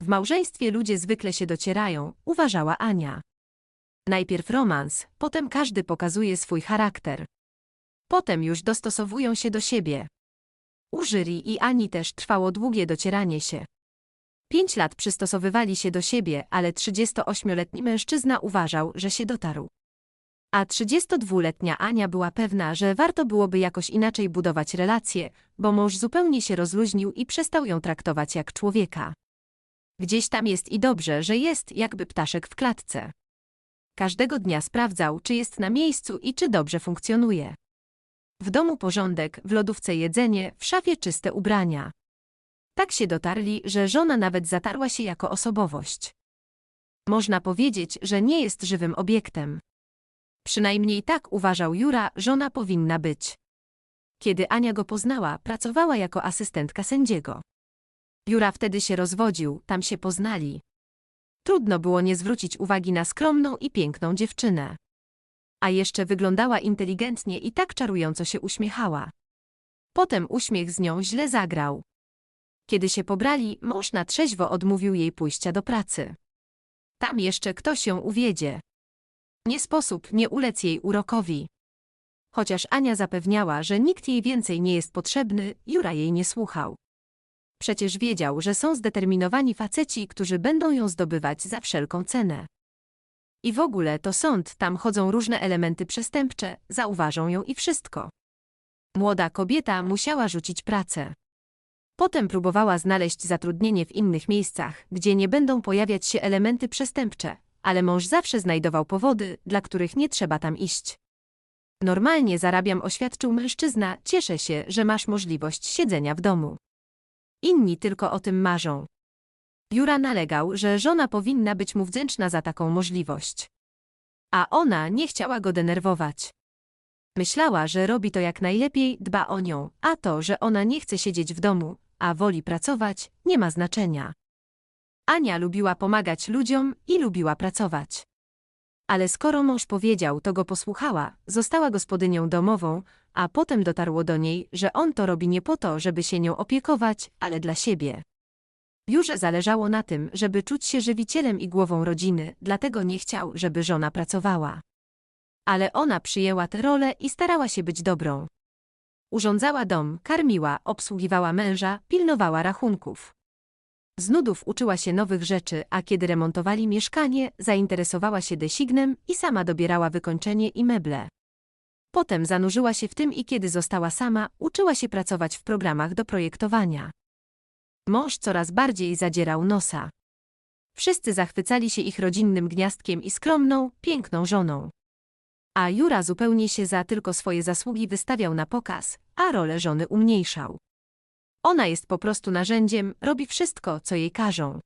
W małżeństwie ludzie zwykle się docierają, uważała Ania. Najpierw romans, potem każdy pokazuje swój charakter. Potem już dostosowują się do siebie. U jury i Ani też trwało długie docieranie się. Pięć lat przystosowywali się do siebie, ale 38-letni mężczyzna uważał, że się dotarł. A 32-letnia Ania była pewna, że warto byłoby jakoś inaczej budować relacje, bo mąż zupełnie się rozluźnił i przestał ją traktować jak człowieka. Gdzieś tam jest i dobrze, że jest jakby ptaszek w klatce. Każdego dnia sprawdzał, czy jest na miejscu i czy dobrze funkcjonuje. W domu porządek, w lodówce jedzenie, w szafie czyste ubrania. Tak się dotarli, że żona nawet zatarła się jako osobowość. Można powiedzieć, że nie jest żywym obiektem. Przynajmniej tak uważał Jura, żona powinna być. Kiedy Ania go poznała, pracowała jako asystentka sędziego. Jura wtedy się rozwodził, tam się poznali. Trudno było nie zwrócić uwagi na skromną i piękną dziewczynę. A jeszcze wyglądała inteligentnie i tak czarująco się uśmiechała. Potem uśmiech z nią źle zagrał. Kiedy się pobrali, mąż na trzeźwo odmówił jej pójścia do pracy. Tam jeszcze ktoś ją uwiedzie. Nie sposób nie ulec jej urokowi. Chociaż Ania zapewniała, że nikt jej więcej nie jest potrzebny, Jura jej nie słuchał. Przecież wiedział, że są zdeterminowani faceci, którzy będą ją zdobywać za wszelką cenę. I w ogóle to sąd, tam chodzą różne elementy przestępcze, zauważą ją i wszystko. Młoda kobieta musiała rzucić pracę. Potem próbowała znaleźć zatrudnienie w innych miejscach, gdzie nie będą pojawiać się elementy przestępcze, ale mąż zawsze znajdował powody, dla których nie trzeba tam iść. Normalnie zarabiam, oświadczył mężczyzna, cieszę się, że masz możliwość siedzenia w domu. Inni tylko o tym marzą. Jura nalegał, że żona powinna być mu wdzięczna za taką możliwość. A ona nie chciała go denerwować. Myślała, że robi to jak najlepiej, dba o nią, a to, że ona nie chce siedzieć w domu, a woli pracować, nie ma znaczenia. Ania lubiła pomagać ludziom i lubiła pracować. Ale skoro mąż powiedział, to go posłuchała, została gospodynią domową, a potem dotarło do niej, że on to robi nie po to, żeby się nią opiekować, ale dla siebie. Już zależało na tym, żeby czuć się żywicielem i głową rodziny, dlatego nie chciał, żeby żona pracowała. Ale ona przyjęła tę rolę i starała się być dobrą. Urządzała dom, karmiła, obsługiwała męża, pilnowała rachunków. Z nudów uczyła się nowych rzeczy, a kiedy remontowali mieszkanie, zainteresowała się designem i sama dobierała wykończenie i meble. Potem zanurzyła się w tym i kiedy została sama, uczyła się pracować w programach do projektowania. Mąż coraz bardziej zadzierał nosa. Wszyscy zachwycali się ich rodzinnym gniazdkiem i skromną, piękną żoną. A Jura zupełnie się za tylko swoje zasługi wystawiał na pokaz, a rolę żony umniejszał. Ona jest po prostu narzędziem, robi wszystko, co jej każą.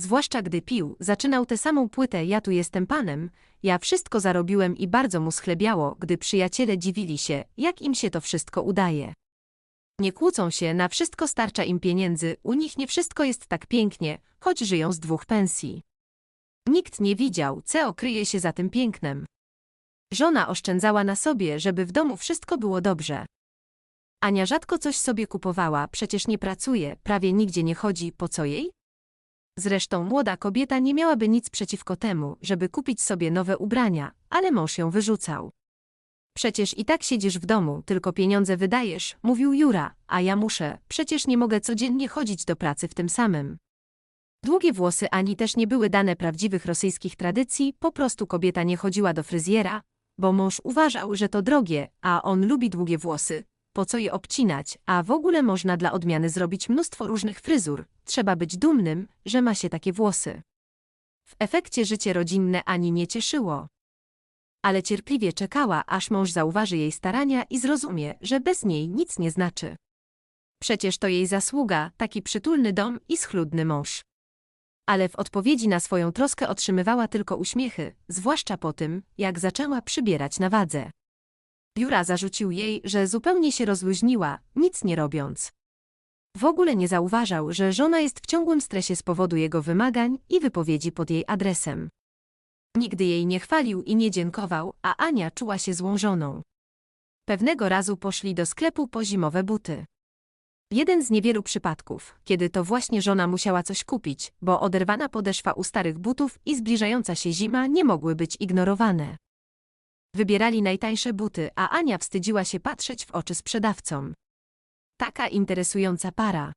Zwłaszcza gdy pił, zaczynał tę samą płytę Ja tu jestem panem, ja wszystko zarobiłem i bardzo mu schlebiało, gdy przyjaciele dziwili się, jak im się to wszystko udaje. Nie kłócą się, na wszystko starcza im pieniędzy, u nich nie wszystko jest tak pięknie, choć żyją z dwóch pensji. Nikt nie widział, co kryje się za tym pięknem. Żona oszczędzała na sobie, żeby w domu wszystko było dobrze. Ania rzadko coś sobie kupowała, przecież nie pracuje, prawie nigdzie nie chodzi, po co jej? Zresztą młoda kobieta nie miałaby nic przeciwko temu, żeby kupić sobie nowe ubrania, ale mąż ją wyrzucał. Przecież i tak siedzisz w domu, tylko pieniądze wydajesz, mówił Jura, a ja muszę, przecież nie mogę codziennie chodzić do pracy w tym samym. Długie włosy Ani też nie były dane prawdziwych rosyjskich tradycji, po prostu kobieta nie chodziła do fryzjera, bo mąż uważał, że to drogie, a on lubi długie włosy. Po co je obcinać, a w ogóle można dla odmiany zrobić mnóstwo różnych fryzur. Trzeba być dumnym, że ma się takie włosy. W efekcie życie rodzinne Ani nie cieszyło. Ale cierpliwie czekała, aż mąż zauważy jej starania i zrozumie, że bez niej nic nie znaczy. Przecież to jej zasługa, taki przytulny dom i schludny mąż. Ale w odpowiedzi na swoją troskę otrzymywała tylko uśmiechy, zwłaszcza po tym, jak zaczęła przybierać na wadze. Jura zarzucił jej, że zupełnie się rozluźniła, nic nie robiąc. W ogóle nie zauważał, że żona jest w ciągłym stresie z powodu jego wymagań i wypowiedzi pod jej adresem. Nigdy jej nie chwalił i nie dziękował, a Ania czuła się złą żoną. Pewnego razu poszli do sklepu po zimowe buty. Jeden z niewielu przypadków, kiedy to właśnie żona musiała coś kupić, bo oderwana podeszwa u starych butów i zbliżająca się zima nie mogły być ignorowane. Wybierali najtańsze buty, a Ania wstydziła się patrzeć w oczy sprzedawcom. Taka interesująca para.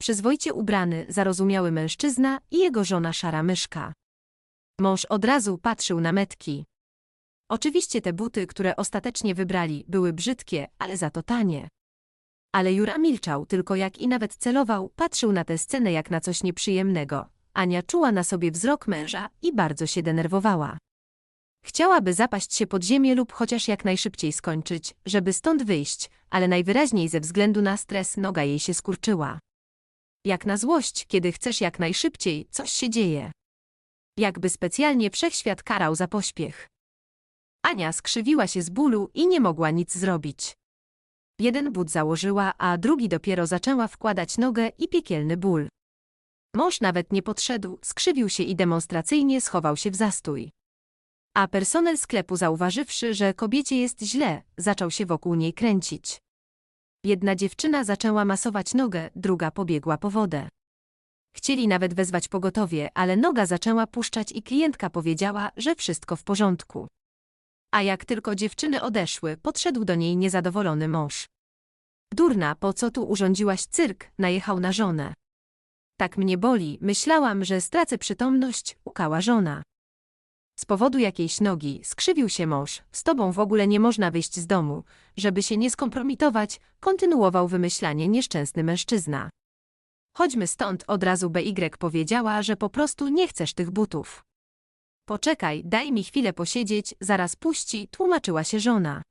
Przyzwoicie ubrany, zarozumiały mężczyzna i jego żona szara myszka. Mąż od razu patrzył na metki. Oczywiście te buty, które ostatecznie wybrali, były brzydkie, ale za to tanie. Ale Jura milczał, tylko jak i nawet celował, patrzył na tę scenę jak na coś nieprzyjemnego. Ania czuła na sobie wzrok męża i bardzo się denerwowała. Chciałaby zapaść się pod ziemię lub chociaż jak najszybciej skończyć, żeby stąd wyjść, ale najwyraźniej ze względu na stres noga jej się skurczyła. Jak na złość, kiedy chcesz jak najszybciej, coś się dzieje. Jakby specjalnie wszechświat karał za pośpiech. Ania skrzywiła się z bólu i nie mogła nic zrobić. Jeden but założyła, a drugi dopiero zaczęła wkładać nogę i piekielny ból. Mąż nawet nie podszedł, skrzywił się i demonstracyjnie schował się w zastój. A personel sklepu zauważywszy, że kobiecie jest źle, zaczął się wokół niej kręcić. Jedna dziewczyna zaczęła masować nogę, druga pobiegła po wodę. Chcieli nawet wezwać pogotowie, ale noga zaczęła puszczać i klientka powiedziała, że wszystko w porządku. A jak tylko dziewczyny odeszły, podszedł do niej niezadowolony mąż. Durna, po co tu urządziłaś cyrk, najechał na żonę. Tak mnie boli, myślałam, że stracę przytomność, ukała żona. Z powodu jakiejś nogi skrzywił się mąż, z tobą w ogóle nie można wyjść z domu, żeby się nie skompromitować, kontynuował wymyślanie nieszczęsny mężczyzna. Chodźmy stąd, od razu BY powiedziała, że po prostu nie chcesz tych butów. Poczekaj, daj mi chwilę posiedzieć, zaraz puści, tłumaczyła się żona.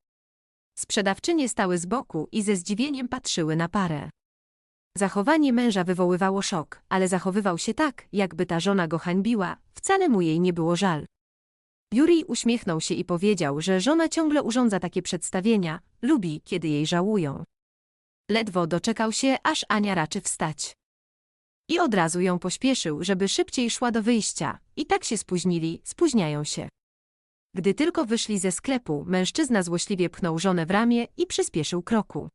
Sprzedawczynie stały z boku i ze zdziwieniem patrzyły na parę. Zachowanie męża wywoływało szok, ale zachowywał się tak, jakby ta żona go hańbiła, wcale mu jej nie było żal. Jurij uśmiechnął się i powiedział, że żona ciągle urządza takie przedstawienia, lubi, kiedy jej żałują. Ledwo doczekał się, aż Ania raczy wstać. I od razu ją pośpieszył, żeby szybciej szła do wyjścia. I tak się spóźnili, spóźniają się. Gdy tylko wyszli ze sklepu, mężczyzna złośliwie pchnął żonę w ramię i przyspieszył kroku.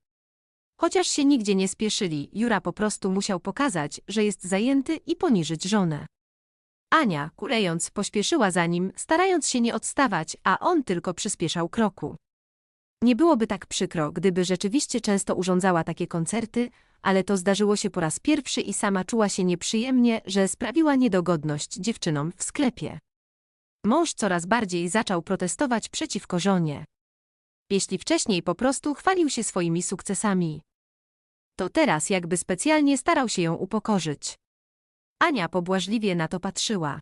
Chociaż się nigdzie nie spieszyli, Jura po prostu musiał pokazać, że jest zajęty i poniżyć żonę. Ania, kulejąc, pośpieszyła za nim, starając się nie odstawać, a on tylko przyspieszał kroku. Nie byłoby tak przykro, gdyby rzeczywiście często urządzała takie koncerty, ale to zdarzyło się po raz pierwszy i sama czuła się nieprzyjemnie, że sprawiła niedogodność dziewczynom w sklepie. Mąż coraz bardziej zaczął protestować przeciwko żonie. Jeśli wcześniej po prostu chwalił się swoimi sukcesami, to teraz jakby specjalnie starał się ją upokorzyć. Ania pobłażliwie na to patrzyła.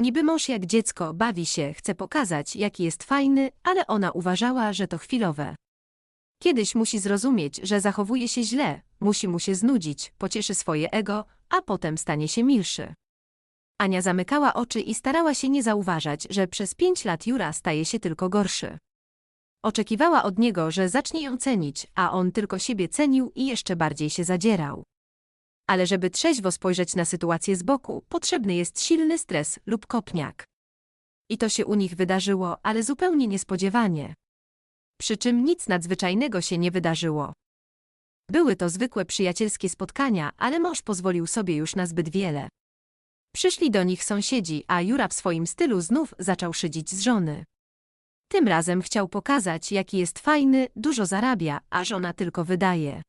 Niby mąż jak dziecko bawi się, chce pokazać, jaki jest fajny, ale ona uważała, że to chwilowe. Kiedyś musi zrozumieć, że zachowuje się źle, musi mu się znudzić, pocieszy swoje ego, a potem stanie się milszy. Ania zamykała oczy i starała się nie zauważać, że przez pięć lat Jura staje się tylko gorszy. Oczekiwała od niego, że zacznie ją cenić, a on tylko siebie cenił i jeszcze bardziej się zadzierał. Ale żeby trzeźwo spojrzeć na sytuację z boku, potrzebny jest silny stres lub kopniak. I to się u nich wydarzyło, ale zupełnie niespodziewanie. Przy czym nic nadzwyczajnego się nie wydarzyło. Były to zwykłe przyjacielskie spotkania, ale mąż pozwolił sobie już na zbyt wiele. Przyszli do nich sąsiedzi, a Jura w swoim stylu znów zaczął szydzić z żony. Tym razem chciał pokazać, jaki jest fajny, dużo zarabia, a żona tylko wydaje.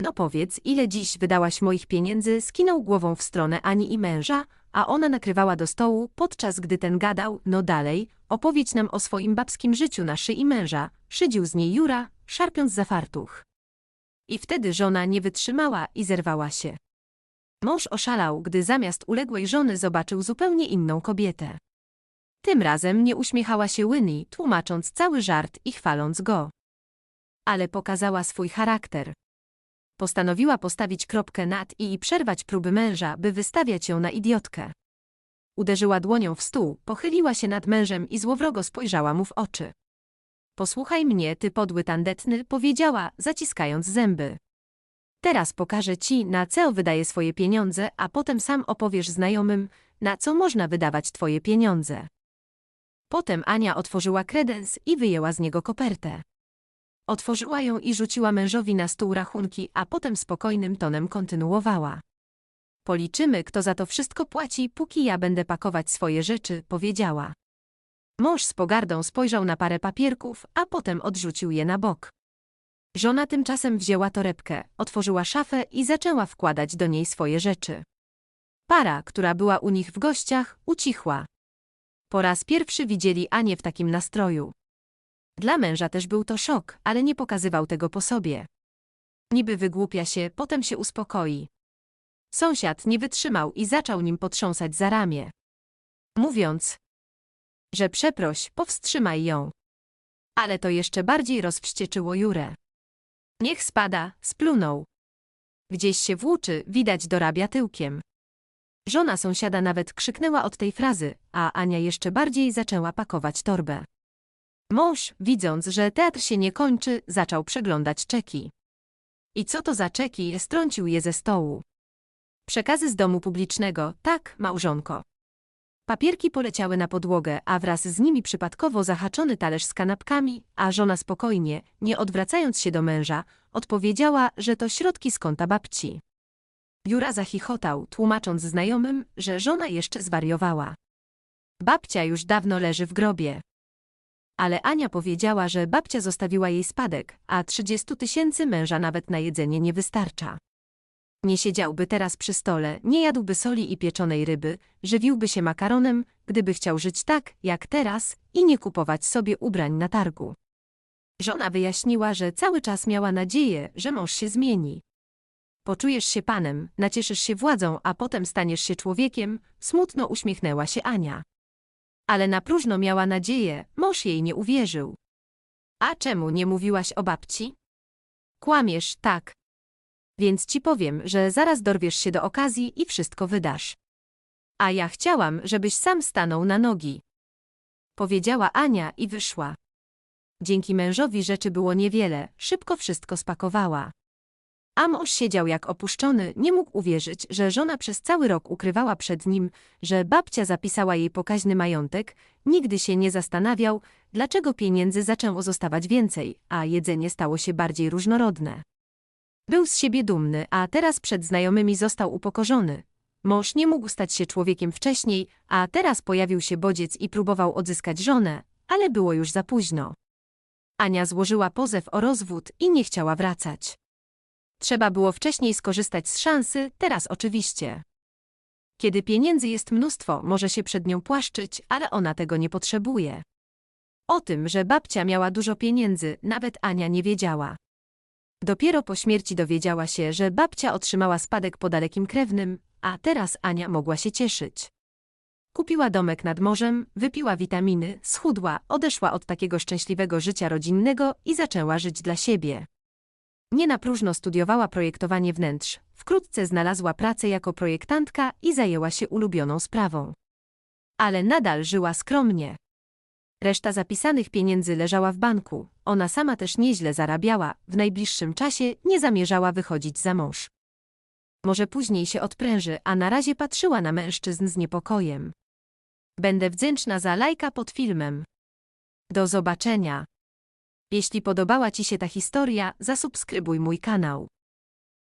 No powiedz, ile dziś wydałaś moich pieniędzy, skinął głową w stronę Ani i męża, a ona nakrywała do stołu, podczas gdy ten gadał, no dalej, opowiedz nam o swoim babskim życiu na szyi męża, szydził z niej Jura, szarpiąc za fartuch. I wtedy żona nie wytrzymała i zerwała się. Mąż oszalał, gdy zamiast uległej żony zobaczył zupełnie inną kobietę. Tym razem nie uśmiechała się Winnie, tłumacząc cały żart i chwaląc go. Ale pokazała swój charakter. Postanowiła postawić kropkę nad i i przerwać próby męża, by wystawiać ją na idiotkę. Uderzyła dłonią w stół, pochyliła się nad mężem i złowrogo spojrzała mu w oczy. Posłuchaj mnie, ty podły tandetny, powiedziała, zaciskając zęby. Teraz pokażę ci, na co wydaje swoje pieniądze, a potem sam opowiesz znajomym, na co można wydawać twoje pieniądze. Potem Ania otworzyła kredens i wyjęła z niego kopertę. Otworzyła ją i rzuciła mężowi na stół rachunki, a potem spokojnym tonem kontynuowała. Policzymy, kto za to wszystko płaci, póki ja będę pakować swoje rzeczy, powiedziała. Mąż z pogardą spojrzał na parę papierków, a potem odrzucił je na bok. Żona tymczasem wzięła torebkę, otworzyła szafę i zaczęła wkładać do niej swoje rzeczy. Para, która była u nich w gościach, ucichła. Po raz pierwszy widzieli Anię w takim nastroju. Dla męża też był to szok, ale nie pokazywał tego po sobie. Niby wygłupia się, potem się uspokoi. Sąsiad nie wytrzymał i zaczął nim potrząsać za ramię. Mówiąc, że przeproś, powstrzymaj ją. Ale to jeszcze bardziej rozwścieczyło Jurę. Niech spada, splunął. Gdzieś się włóczy, widać dorabia tyłkiem. Żona sąsiada nawet krzyknęła od tej frazy, a Ania jeszcze bardziej zaczęła pakować torbę. Mąż, widząc, że teatr się nie kończy, zaczął przeglądać czeki. I co to za czeki, strącił je ze stołu. Przekazy z domu publicznego, tak, małżonko. Papierki poleciały na podłogę, a wraz z nimi przypadkowo zahaczony talerz z kanapkami, a żona spokojnie, nie odwracając się do męża, odpowiedziała, że to środki z konta babci. Jura zachichotał, tłumacząc znajomym, że żona jeszcze zwariowała. Babcia już dawno leży w grobie. Ale Ania powiedziała, że babcia zostawiła jej spadek, a 30 tysięcy męża nawet na jedzenie nie wystarcza. Nie siedziałby teraz przy stole, nie jadłby soli i pieczonej ryby, żywiłby się makaronem, gdyby chciał żyć tak, jak teraz i nie kupować sobie ubrań na targu. Żona wyjaśniła, że cały czas miała nadzieję, że mąż się zmieni. Poczujesz się panem, nacieszysz się władzą, a potem staniesz się człowiekiem, smutno uśmiechnęła się Ania. Ale na próżno miała nadzieję, mąż jej nie uwierzył. A czemu nie mówiłaś o babci? Kłamiesz, tak. Więc ci powiem, że zaraz dorwiesz się do okazji i wszystko wydasz. A ja chciałam, żebyś sam stanął na nogi. Powiedziała Ania i wyszła. Dzięki mężowi rzeczy było niewiele, szybko wszystko spakowała. A mąż siedział jak opuszczony, nie mógł uwierzyć, że żona przez cały rok ukrywała przed nim, że babcia zapisała jej pokaźny majątek, nigdy się nie zastanawiał, dlaczego pieniędzy zaczęło zostawać więcej, a jedzenie stało się bardziej różnorodne. Był z siebie dumny, a teraz przed znajomymi został upokorzony. Mąż nie mógł stać się człowiekiem wcześniej, a teraz pojawił się bodziec i próbował odzyskać żonę, ale było już za późno. Ania złożyła pozew o rozwód i nie chciała wracać. Trzeba było wcześniej skorzystać z szansy, teraz oczywiście. Kiedy pieniędzy jest mnóstwo, może się przed nią płaszczyć, ale ona tego nie potrzebuje. O tym, że babcia miała dużo pieniędzy, nawet Ania nie wiedziała. Dopiero po śmierci dowiedziała się, że babcia otrzymała spadek po dalekim krewnym, a teraz Ania mogła się cieszyć. Kupiła domek nad morzem, wypiła witaminy, schudła, odeszła od takiego szczęśliwego życia rodzinnego i zaczęła żyć dla siebie. Nie na próżno studiowała projektowanie wnętrz, wkrótce znalazła pracę jako projektantka i zajęła się ulubioną sprawą. Ale nadal żyła skromnie. Reszta zapisanych pieniędzy leżała w banku, ona sama też nieźle zarabiała, w najbliższym czasie nie zamierzała wychodzić za mąż. Może później się odpręży, a na razie patrzyła na mężczyzn z niepokojem. Będę wdzięczna za lajka pod filmem. Do zobaczenia. Jeśli podobała Ci się ta historia, zasubskrybuj mój kanał.